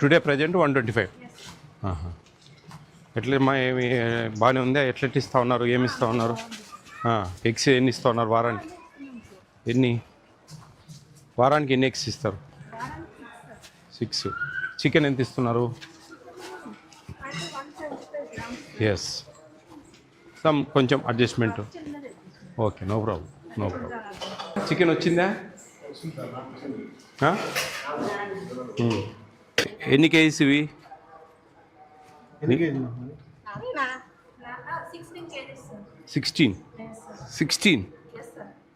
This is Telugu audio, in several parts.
Today present one twenty five ఎట్లమ్మా ఏమి బాగానే ఉందా? ఎట్లా ఇస్తా ఉన్నారు? ఏమి ఇస్తా ఉన్నారు? ఎగ్స్ ఎన్ని ఇస్తా ఉన్నారు వారానికి? ఎన్ని? వారానికి ఎన్ని ఎగ్స్ ఇస్తారు? సిక్స్ చికెన్ ఎంత ఇస్తున్నారు? ఎస్ సమ్ కొంచెం adjustment okay no problem no problem chicken వచ్చిందా. ఎన్ని కేజీస్ ఇవి? సిక్స్టీన్ సిక్స్టీన్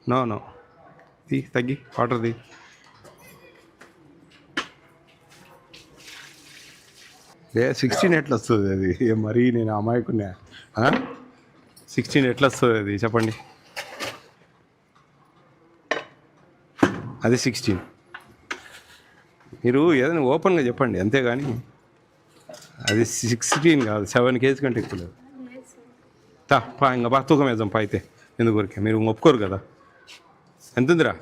నో నో తీ తగ్గి వాటర్ ది సిక్స్టీన్ ఎట్లా వస్తుంది అది? ఏ మరీ నేను అమాయకున్నా సిక్స్టీన్ ఎట్లా వస్తుంది అది? చెప్పండి. అది సిక్స్టీన్ మీరు ఏదైనా ఓపెన్గా చెప్పండి అంతేగాని అది సిక్స్టీన్ కాదు సెవెన్ కేజీ కంటే ఎక్కువ లేదు. తా పా ఇంకా బా తూకం వేద్దాం పా అయితే. ఎందుకు ఊరికే? మీరు ఒప్పుకోరు కదా. ఎంత ఉందిరా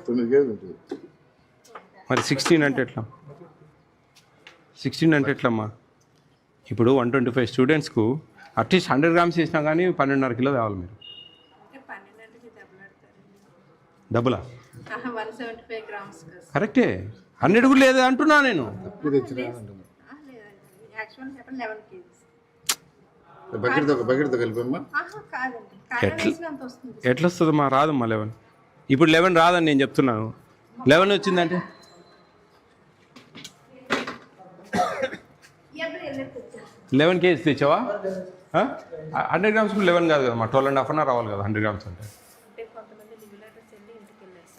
మరి సిక్స్టీన్ అంటే ఎట్లా? సిక్స్టీన్ అంటే ఎట్లమ్మా? ఇప్పుడు వన్ ట్వంటీ ఫైవ్ స్టూడెంట్స్కు అట్లీస్ట్ హండ్రెడ్ గ్రామ్స్ చేసినా కానీ పన్నెండున్నర కిలో తేవాలి మీరు. డబ్బులా? కరెక్టే. హండ్రెడ్ కూడా లేదు అంటున్నా నేను. ఎట్లా? వస్తుంది. ఎట్లా వస్తుందమ్మా రాదమ్మా లెవెన్ ఇప్పుడు లెవెన్ రాదని నేను చెప్తున్నాను. లెవెన్ వచ్చిందంటే? లెవెన్ కేజీస్ తెచ్చావా? హండ్రెడ్ గ్రామ్స్ లెవెన్ కాదు కదమ్మా. ట్వెల్వ్ అండ్ హాఫ్ అన్ రావాలి కదా హండ్రెడ్ గ్రామ్స్ అంటే అంటే కొంతమంది లివ్ లెటర్స్ వెళ్ళి ఇంటికి వెళ్ళారు సార్ వాళ్ళకి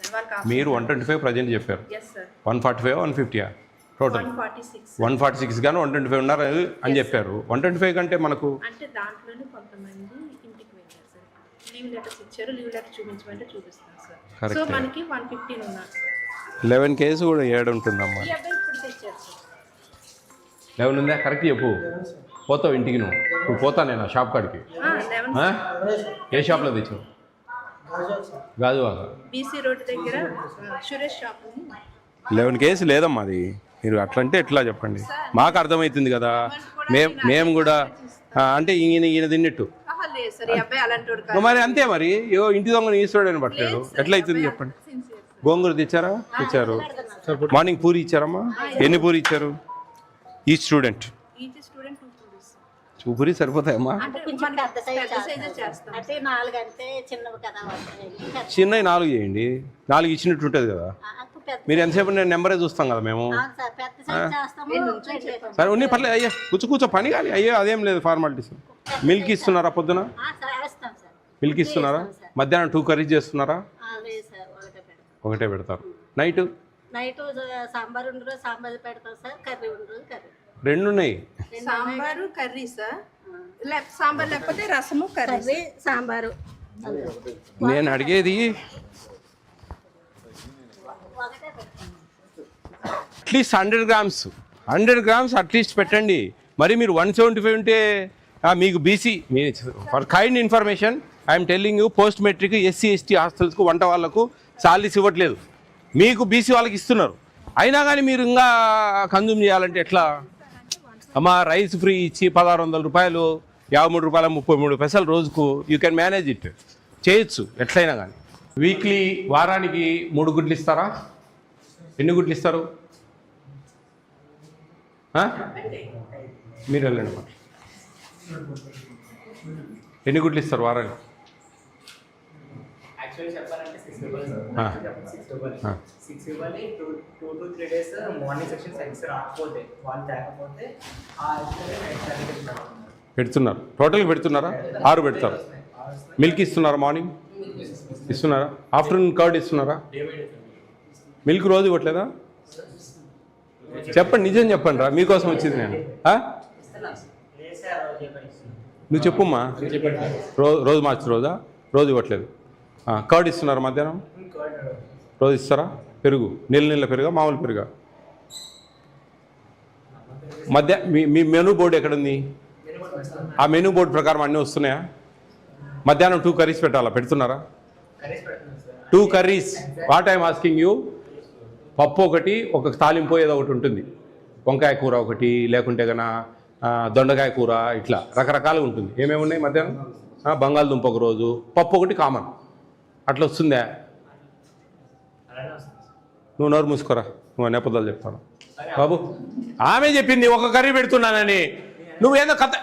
మీరు వన్ ట్వంటీ ఫైవ్ ప్రజెంట్ చెప్పారు. వన్ ఫార్టీ ఫైవ్ వన్ ఫిఫ్టీయా టోటల్ వన్ ఫార్టీ సిక్స్ కానీ వన్ ట్వంటీ ఫైవ్ ఉన్నారు అని చెప్పారు. వన్ ట్వంటీ ఫైవ్ కంటే మనకు అంటే దాంట్లోనే కొంతమంది ఇంటికి వెళ్ళారు సార్ లీవ్ లెటర్స్ ఇచ్చారు లీవ్ లెటర్ చూపించమంటే చూపిస్తాను సార్ సో Correct. మనకి వన్ ఫిఫ్టీన్ ఉన్నారు సార్ లెవెన్ కేజీ కూడా ఏడు ఉంటుందమ్మా. లెవెన్ ఉందా? కరెక్ట్ చెప్పు. పోతావు ఇంటికి నువ్వు. ఇప్పుడు పోతా నేను షాప్ కాడికి? ఏ షాప్లో తెచ్చావు? గాజువాక బీసీ రోడ్ దగ్గర సురేష్ షాప్ లెవెన్ కేజీ లేదమ్మా అది. మీరు అట్లా అంటే ఎట్లా చెప్పండి? మాకు అర్థమవుతుంది కదా. మేము మేము కూడా అంటే ఈయన ఈయన తిన్నట్టు. మరి అంతే మరి. యో ఇంటి దొంగ ఈశ్వరుడు పట్టలేదు ఎట్లా అవుతుంది చెప్పండి? గోంగూర తెచ్చారా? తెచ్చారు. మార్నింగ్ పూరి ఇచ్చారమ్మా? ఎన్ని పూరి ఇచ్చారు? ఈ స్టూడెంట్. నాలుగు అంటే చిన్నవి నాలుగు చేయండి. నాలుగు ఇచ్చినట్టు ఉంటుంది కదా. ఆ, అప్పుడు పెద్ద మీరు ఎంతసేపు నేను నెంబరే చూస్తాం కదా మేము. సార్ పెద్ద సైజ్ చేస్తాము సరే ఉన్ని పర్లేదు అయ్యా కూర్చో కూర్చో పని కానీ అయ్యో అదేం లేదు ఫార్మాలిటీస్ మిల్క్ ఇస్తున్నారా పొద్దున? ఆ, సార్ వేస్తాం సార్. మిల్క్ ఇస్తున్నారా? మధ్యాహ్నం టూ కర్రీస్ చేస్తున్నారా? ఒకటే పెడతారు. నైట్ నైట్ సాంబార్ ఉండరు సాంబార్ పెడతాం సార్. కర్రీ ఉండరు కర్రీ. రెండు ఉన్నాయి సాంబారు కర్రీ సార్ లే- సాంబార్ లేకపోతే రసము కర్రీ సాంబారు. నేను అడిగేది at least hundred grams. Hundred grams at least పెట్టండి. మరి మీరు వన్ సెవెంటీ ఫైవ్ ఉంటే ఆ, మీకు BC for kind information I'm telling you post metric SC ST హాస్టల్స్కు వంట వాళ్ళకు సాలరీస్ ఇవ్వట్లేదు. మీకు బీసీ వాళ్ళకి ఇస్తున్నారు. అయినా కానీ మీరు ఇంకా కన్జ్యూమ్ చేయాలంటే ఎట్లా? అమ్మా రైస్ ఫ్రీ ఇచ్చి పదహారు వందల రూపాయలు యాభై మూడు రూపాయల ముప్పై మూడు పైసలు రోజుకు యూ కెన్ మేనేజ్ ఇట్ చేయొచ్చు ఎట్లయినా కానీ వీక్లీ వారానికి మూడు గుడ్లు ఇస్తారా? ఎన్ని గుడ్లు ఇస్తారు? మీరు వెళ్ళండి మరి ఎన్ని గుడ్లు ఇస్తారు వారానికి? సిక్స్. సిక్స్. సిక్స్ ఇవ్వాలి two two to three days morning section science రాకపోతే వాళ్ళు తేకపోతే ఆ పెడుతున్నారు పెడుతున్నారు. టోటల్ పెడుతున్నారా? ఆరు పెడతారు. మిల్క్ ఇస్తున్నారా మార్నింగ్ ఇస్తున్నారా? ఆఫ్టర్నూన్ కర్డ్ ఇస్తున్నారా? మిల్క్ రోజు ఇవ్వట్లేదా? చెప్పండి నిజం చెప్పండి రా మీకోసం వచ్చింది నేను? నువ్వు చెప్పుమ్మా. రోజు రోజు మార్చి రోజా? రోజు ఇవ్వట్లేదు. కర్డ్ ఇస్తున్నారా మధ్యాహ్నం? రోజు ఇస్తారా? పెరుగు. నీళ్ళ నీళ్ళ పెరుగా మామూలు పెరుగా? మధ్య మీ మీ మెనూ బోర్డు ఎక్కడుంది? ఆ మెనూ బోర్డు ప్రకారం అన్నీ వస్తున్నాయా? మధ్యాహ్నం టూ కర్రీస్ పెట్టాలా? పెడుతున్నారా? Two curries. What I'm asking you పప్పు ఒకటి ఒక తాలింపు ఏదో ఒకటి ఉంటుంది. వంకాయ కూర ఒకటి లేకుంటే కన దొండకాయ కూర ఇట్లా రకరకాలుగా ఉంటుంది. ఏమేమి ఉన్నాయి మధ్యాహ్నం? బంగాళదుంప ఒక రోజు పప్పు ఒకటి కామన్. అట్లా వస్తుందా. నువ్వు నోరు మూసుకోరా నువ్వు నేపథ్యాలు చెప్తాను. బాబు ఆమె చెప్పింది ఒక కర్రీ పెడుతున్నానని. నువ్వేందో కథ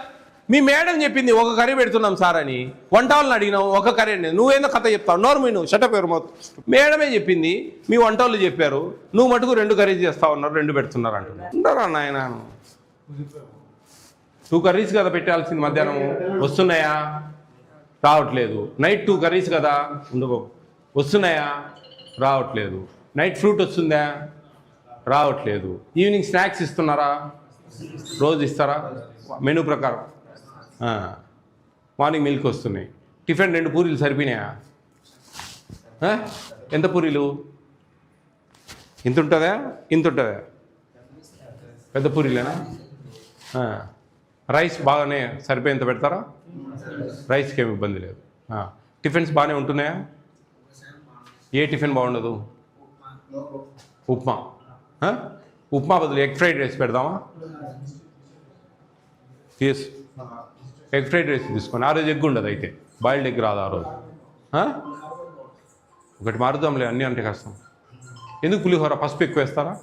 మీ మేడం చెప్పింది ఒక కర్రీ పెడుతున్నాం సార్ అని. వంట వాళ్ళని అడిగినావు ఒక కర్రీ అని. నువ్వేందో కథ చెప్తావు నోరు మీ నువ్వు షటప్ ఎవరు మేడమే చెప్పింది మీ వంట వాళ్ళు చెప్పారు నువ్వు మటుకు రెండు కర్రీస్ చేస్తా ఉన్నారు రెండు పెడుతున్నారు అంటున్నారు. ఉండరా నాయన? టూ కర్రీస్ కదా పెట్టాల్సింది మధ్యాహ్నం వస్తున్నాయా? రావట్లేదు. నైట్ టూ కర్రీస్ కదా? ఉండవు వస్తున్నాయా? రావట్లేదు. నైట్ ఫ్రూట్ వస్తుందా? రావట్లేదు. ఈవినింగ్ స్నాక్స్ ఇస్తున్నారా? రోజు ఇస్తారా? మెనూ ప్రకారం. మార్నింగ్ మిల్క్ వస్తున్నాయి. టిఫిన్ రెండు పూరీలు సరిపోయినాయా? ఎంత పూరీలు? ఇంత ఉంటుందా ఇంత ఉంటుందా పెద్ద పూరీలేనా? రైస్ బాగానే సరిపోయేంత పెడతారా? రైస్కి ఏమి ఇబ్బంది లేదు. టిఫిన్స్ బాగానే ఉంటున్నాయా? ఏ టిఫిన్ బాగుండదు? ఉప్మా. ఉప్మా బదులు ఎగ్ ఫ్రైడ్ రైస్ పెడదామా? ఎస్ ఎగ్ ఫ్రైడ్ రైస్ తీసుకొని ఆ రోజు ఎగ్ ఉండదు అయితే. బాయిల్డ్ ఎగ్ రాదు ఆ రోజు. ఒకటి మారుదాంలే అన్నీ అంటే కష్టం. ఎందుకు పులిహోర పసుపు ఎక్కువ వేస్తారా?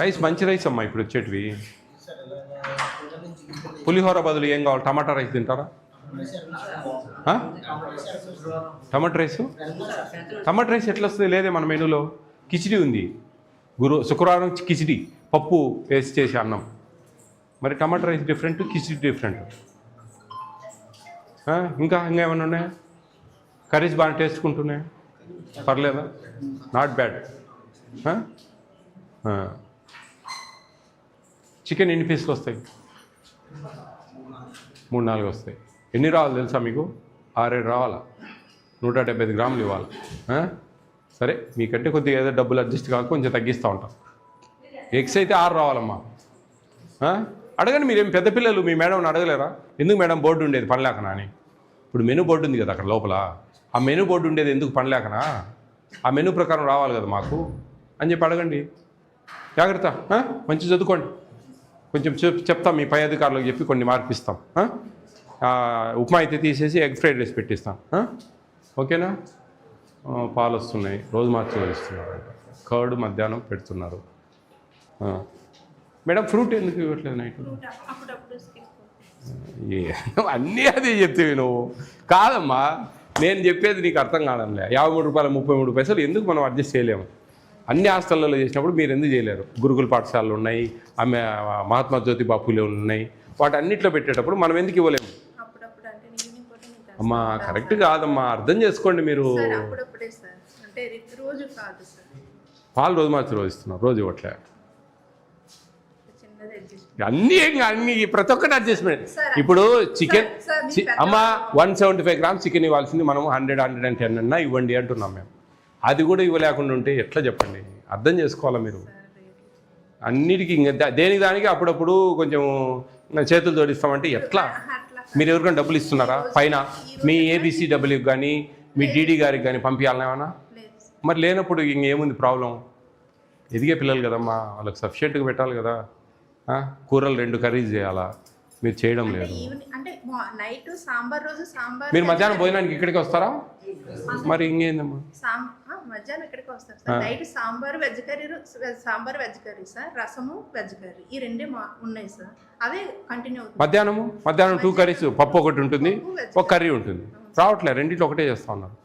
రైస్ మంచి రైస్ అమ్మా ఇప్పుడు వచ్చేటివి. పులిహోర బదులు ఏం కావాలి? టమాటా రైస్ తింటారా? టమాట టమాటా రైస్ టమాటా రైస్ ఎట్లా వస్తుంది? లేదే మన మెనూలో. కిచిడి ఉంది. గురు శుక్రవారం కిచిడి. పప్పు వేసి చేసే అన్నం. మరి టమాటా రైస్ డిఫరెంట్ కిచిడి డిఫరెంట్ ఇంకా ఇంకా ఏమైనా ఉన్నాయా? కర్రీస్ బాగా టేస్ట్ ఉంటున్నాయా పర్లేదా? నాట్ బ్యాడ్ చికెన్ ఎన్ని పీసులు వస్తాయి? మూడు నాలుగు వస్తాయి. ఎన్ని రావాలి తెలుసా మీకు? ఆరేడు రావాలా? నూట డెబ్బై ఐదు గ్రాములు ఇవ్వాలి? సరే మీకంటే కొద్దిగా ఏదో డబ్బులు అడ్జస్ట్ కాక కొంచెం తగ్గిస్తూ ఉంటాం. ఎగ్స్ అయితే ఆరు రావాలమ్మా. అడగండి మీరేం పెద్ద పిల్లలు మీ మేడం అడగలేరా? ఎందుకు మేడం బోర్డు ఉండేది పనిలేకనా అని? ఇప్పుడు మెనూ బోర్డు ఉంది కదా అక్కడ లోపల. ఆ మెనూ బోర్డు ఉండేది ఎందుకు పనిలేకనా ఆ మెనూ ప్రకారం రావాలి కదా మాకు. అని చెప్పి అడగండి. జాగ్రత్త? మంచి చదువుకోండి. కొంచెం చెప్ చెప్తాం మీ పై అధికారులకు చెప్పి కొన్ని మార్పిస్తాం ఉప్మా అయితే తీసేసి ఎగ్ ఫ్రైడ్ రైస్ పెట్టిస్తాం? ఓకేనా? పాలు వస్తున్నాయి. రోజు మార్చి ఇస్తున్నారు. కర్డ్ మధ్యాహ్నం పెడుతున్నారు. మేడం ఫ్రూట్ ఎందుకు ఇవ్వట్లేదు నైట్? అన్నీ అదే చెప్తేవి నువ్వు. కాదమ్మా నేను చెప్పేది నీకు అర్థం కాదంలే యాభై మూడు రూపాయలు ముప్పై మూడు పైసలు ఎందుకు మనం అడ్జస్ట్ చేయలేము? అన్ని హాస్టల్లో చేసినప్పుడు మీరు ఎందుకు చేయలేరు? గురుకుల పాఠశాలలు ఉన్నాయి ఆమె మహాత్మా జ్యోతి బాపులు ఉన్నాయి. వాటి అన్నిట్లో పెట్టేటప్పుడు మనం ఎందుకు ఇవ్వలేము. అమ్మా కరెక్ట్ కాదమ్మా అర్థం చేసుకోండి మీరు. పాలు రోజు మార్చి రోజు ఇస్తున్నారు రోజు ఇవ్వట్లే. అన్నీ ఏం అన్ని ప్రతి ఒక్కటి అడ్జస్ట్మెంట్ ఇప్పుడు చికెన్ అమ్మ one seventy five grams chicken ఇవ్వాల్సింది మనం హండ్రెడ్ హండ్రెడ్ అండ్ టెన్ అన్నా ఇవ్వండి అంటున్నాం మేము. అది కూడా ఇవ్వలేకుండా ఉంటే ఎట్లా చెప్పండి? అర్థం చేసుకోవాలా మీరు? అన్నిటికీ ఇంకా దేనికి దానికి అప్పుడప్పుడు కొంచెం చేతులు జోడిస్తామంటే ఎట్లా? మీరు ఎవరికైనా డబ్బులు ఇస్తున్నారా? పైన మీ ఏబీసీ డబ్ల్యూకి కానీ మీ డీడీ గారికి కానీ పంపించాలన్నా ఏమన్నా. మరి లేనప్పుడు ఇంకేముంది ప్రాబ్లం? ఎదిగే పిల్లలు కదమ్మా వాళ్ళకి సఫిషియెంట్గా పెట్టాలి కదా? కూరలు రెండు కర్రీస్ చేయాలా? మీరు చేయడం లేదు. ఈవినింగ్ అంటే నైట్ సాంబార్ రోజు సాంబార్ మీరు మధ్యాహ్నం భోజనానికి ఇక్కడికి వస్తారా? మరి ఇంకేందమ్మా? మధ్యాహ్నం ఇక్కడికి వస్తారు sir. Night sambar veg curry sambar veg curry sir. రసము వెజ్ కర్రీ. ఈ రెండే ఉన్నాయి సార్. అదే కంటిన్యూ అవుతుంది మధ్యాహ్నము మధ్యాహ్నం టూ కర్రీస్ పప్పు ఒకటి ఉంటుంది ఒక కర్రీ ఉంటుంది. రావట్లే రెండిట్లో ఒకటే చేస్తా ఉన్నారు.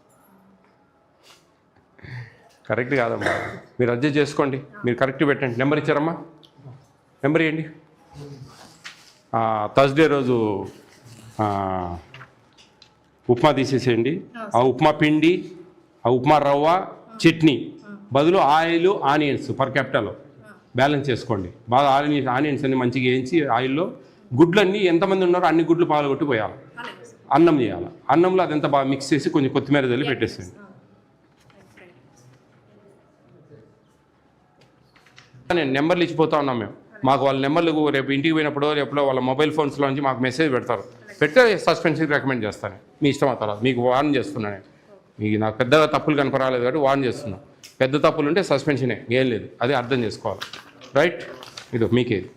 కరెక్ట్ కాదమ్మా. మీరు అడ్జస్ట్ చేసుకోండి. మీరు కరెక్ట్ పెట్టండి. నెంబర్ ఇచ్చారమ్మా? నెంబర్ ఇవ్వండి థర్స్డే రోజు ఉప్మా తీసేసేయండి. ఆ ఉప్మా పిండి ఉప్మా రవ్వ చట్నీ. బదులు oil onions per capital. Balance చేసుకోండి. బాగా ఆనియన్స్ ఆనియన్స్ అన్ని మంచిగా వేయించి ఆయిల్లో గుడ్లన్నీ ఎంతమంది ఉన్నారో అన్ని గుడ్లు పాల్గొట్టి పోయాలి. అలాగే సార్ అన్నం చేయాలి. అన్నంలో అదంతా బాగా మిక్స్ చేసి కొంచెం కొత్తిమీర చల్లి పెట్టేసేయండి. నేను నెంబర్లు ఇచ్చిపోతా ఉన్నాం మేము. మాకు వాళ్ళ నెంబర్లు రేపు ఇంటికి పోయినప్పుడు రేపు వాళ్ళ మొబైల్ ఫోన్స్లో నుంచి మాకు మెసేజ్ పెడతారు. పెట్టే సస్పెన్షన్ రికమెండ్ చేస్తాను. మీ ఇష్టం తర్వాత. మీకు వార్న్ చేస్తున్నాను నేను. మీకు నాకు పెద్ద తప్పులు కనపరాలేదు కాబట్టి వార్న్ చేస్తున్నా. పెద్ద తప్పులు ఉంటే సస్పెన్షనే ఏం లేదు. అది అర్థం చేసుకోవాలి. రైట్ ఇది మీకేది